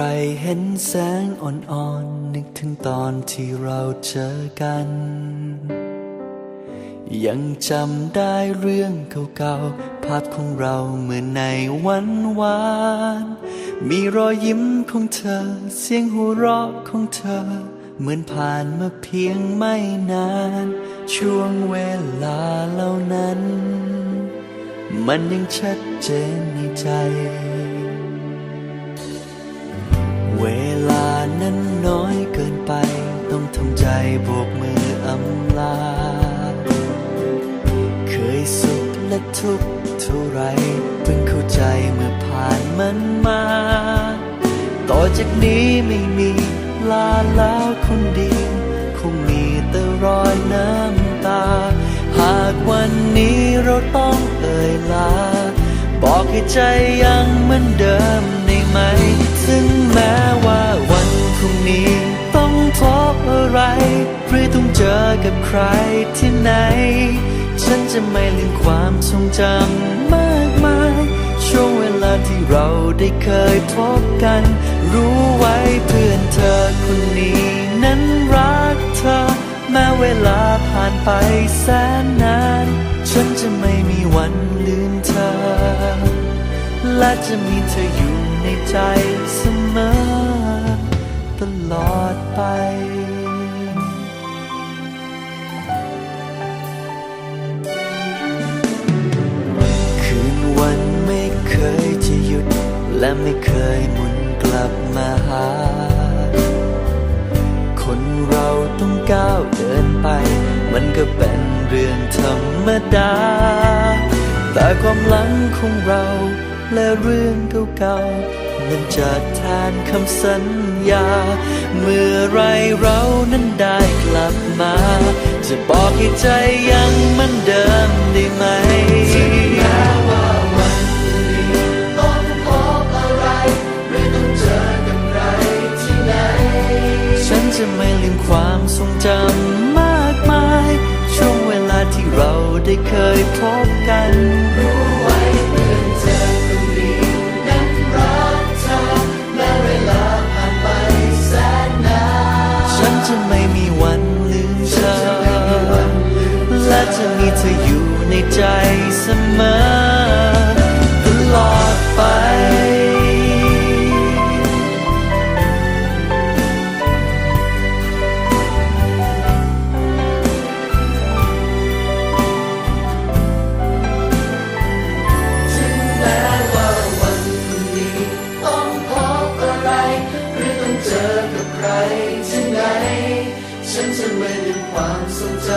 ไรเห็นแสงอ่อนๆ นึกถึงตอนที่เราเจอกัน ยังจำได้เรื่องเก่าๆ ภาพของเราเมื่อในวันวาน มีรอยยิ้มของเธอ เสียงหัวเราะของเธอ เหมือนผ่านมาเพียงไม่นาน ช่วงเวลาเหล่านั้น มันยังชัดเจนในใจ โบกมืออำลา เคยสุขและทุกข์เท่าไรเพิ่งเข้าใจเมื่อผ่านมันมา ต่อจากนี้ไม่มีลาแล้วคนดีคงมีแต่รอยน้ำตา หากวันนี้เราต้องเอ่ยลา บอกให้ใจยังเหมือนเดิมได้ไหมซึ่งแม้ว่าวันพรุ่งนี้ ไร หรือต้องเจอกับใครที่ไหน ฉันจะไม่ลืมความทรงจำมากมาย ช่วงเวลาที่เราได้เคยพบกัน รู้ไว้เพื่อนเธอคนนี้นั้นรักเธอ แม้เวลาผ่านไปแสนนาน ฉันจะไม่มีวันลืมเธอ และจะมีเธออยู่ในใจเสมอ ตลอดไป และไม่เคยหมุนกลับมาหา คนเราต้องก้าวเดินไป มันก็เป็นเรื่องธรรมดา แต่ความหลังของเราและเรื่องเก่าๆนั้นจะแทนคำสัญญา เมื่อไรเรานั้นได้กลับมา จะบอกให้ใจยังมือนเดิมได้ไหม ได้เคยพบกัน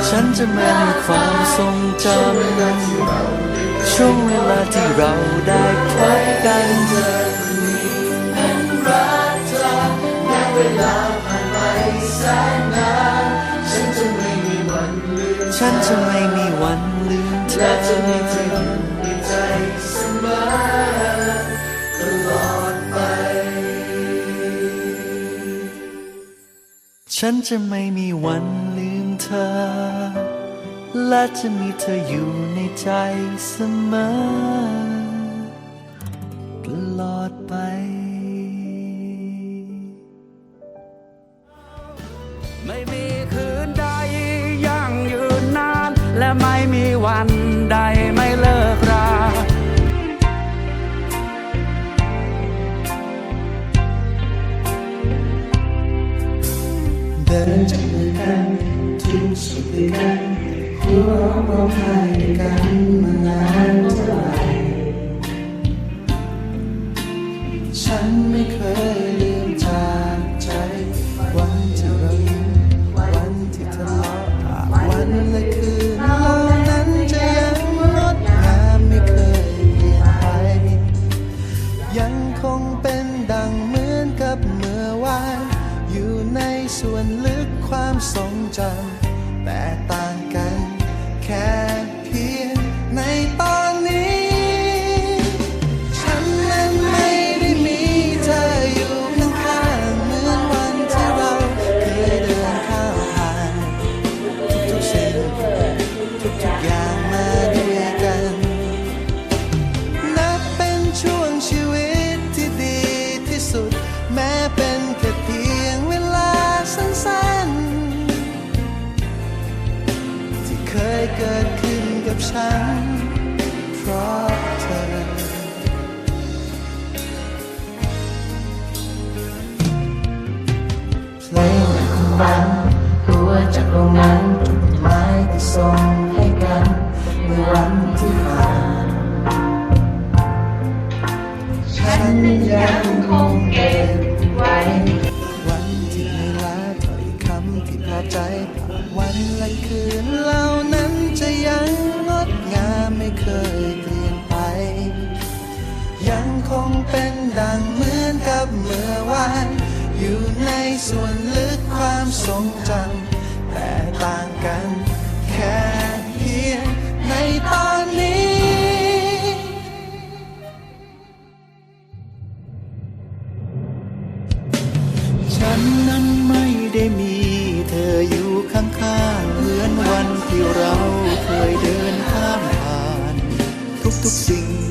ฉันจะไม่ลืมความทรงจำช่วงเวลาที่เราได้พบกันนั้นรักเธอแม้เวลาผ่านไปแสนนานฉันจะไม่มีวันลืมฉันจะไม่มีวันลืมเธอจะมีเธออยู่ในใจเสมอตลอดไปฉันจะไม่มีวัน อ และจะมีเธออยู่ในใจเสมอ ตลอดไป ไม่มีคืนใดยั่งยืนนาน และไม่มีวันใดไม่เลิกราเดินจับมือกัน เราะร้องไห้ด้วยกัน ฉันเพราะเธอ เพลงในคนนั้นหัวจากโรงงาน คงเป็นดังเหมือนกับเมื่อวาน อยู่ในส่วนลึกความทรงจำแต่ต่างกันแค่เพียงในตอนนี้ฉันนั้นไม่ได้มีเธออยู่ข้างๆ เหมือนวันที่เราเคยเดินข้ามผ่าน ทุกๆสิ่ง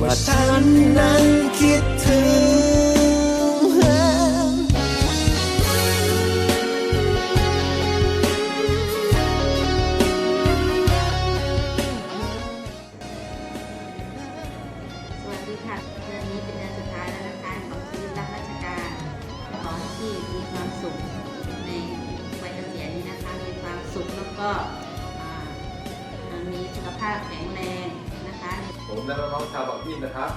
ว่าฉันนั้นคิดถึงสวัสดีค่ะเดือนนี้เป็นเดือนสุดท้ายแล้วนะคะของชีวิตรับราชการขอให้พี่มีความสุขในวัยเกษียณนี้นะคะมีความสุขแล้วก็อ่ามีสุขภาพแข็งแรง ผมและน้องๆชาวบางพี่นะครับ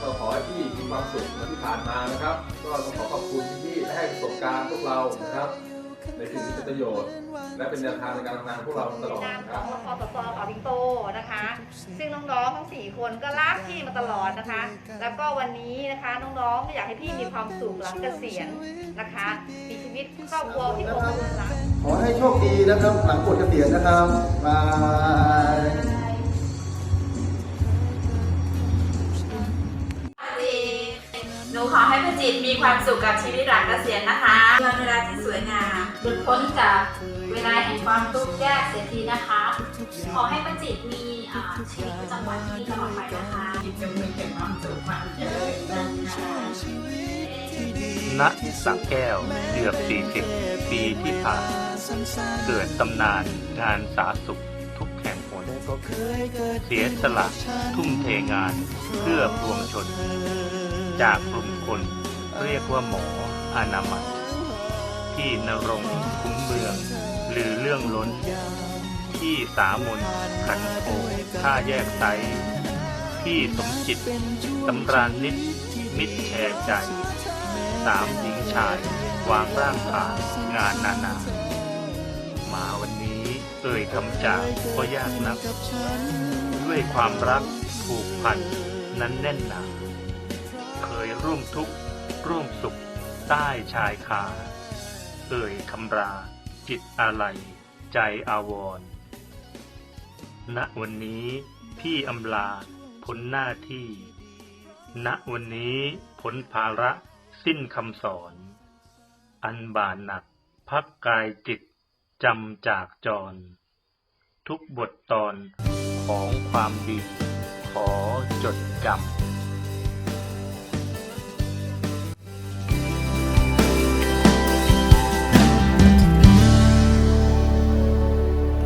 ก็ขอให้พี่มีความสุขเหมือนที่ผ่านมานะครับ ก็ต้องขอขอบคุณที่ได้ให้ประสบการณ์พวกเรานะครับ ในสิ่งที่เป็นประโยชน์ และเป็นแนวทางในการทำงานของพวกเราตลอดนามนะขครัอบงรพสสเขาบิงโตนะคะ ซึ่งน้องๆทั้ง4คนก็รักพี่มาตลอดนะคะ แล้วก็วันนี้นะคะน้องๆก็อยากให้พี่มีความสุขหลังเกษียณนะคะ มีชีวิตครอบครัวที่อบอุ่นรัก ขอให้โชคดีนะครับ หลังปลดเกษียณนะครับบาย หนูขอให้พระจิตมีความสุขกับชีวิตหลังเกษียณนะคะวันเวลาที่สวยงามหลุดพ้นจากเวลาแห่งความทุกข์ยากเสียทีนะคะ ขอให้พระจิตมีชีวิตประจำวันที่ดีตลอดไปนะคะจงมีแต่ความสุขความเจริญนะคะณสระแก้วเกือบ40ปีที่ผ่านเกิดตำนานงานสาสุขทุกแห่งหนเสียสละทุ่มเทงานเพื่อปวงชน จากกลุ่มคนเรียกว่าหมออนามัยที่นรงคุ้มเมือง หรือเรื่องล้น ที่สามนขันโคท่าแยกไซที่สมจิตสำราญนิดมิตรแชร์ใจสามหญิงชายวางร่างผ่านงานนานา มาวันนี้เอ่ยคำจากก็ยากนัก ด้วยความรักผูกพันนั้นแน่นหนา ร่วมทุกข์ร่วมสุข ใต้ชายคา เอ่ยคำรา จิตอะไรใจอาวรณ์ณวันนี้พี่อำลาพ้นหน้าที่ ณวันนี้พ้นภาระสิ้นคำสอน อันบานหนัก พักกายจิตจำจากจร ทุกบทตอนของความดี ขอจดจำ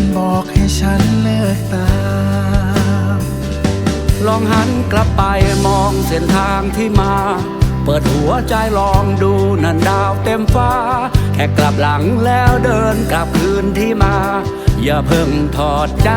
มันบอกให้ฉันเลิกตามลองหันกลับไปมองเส้นทางที่มา เปิดหัวใจลองดูนันดาวเต็มฟ้า แค่กลับหลังแล้วเดินกลับคืนที่มา อย่าเพิ่งถอดใจ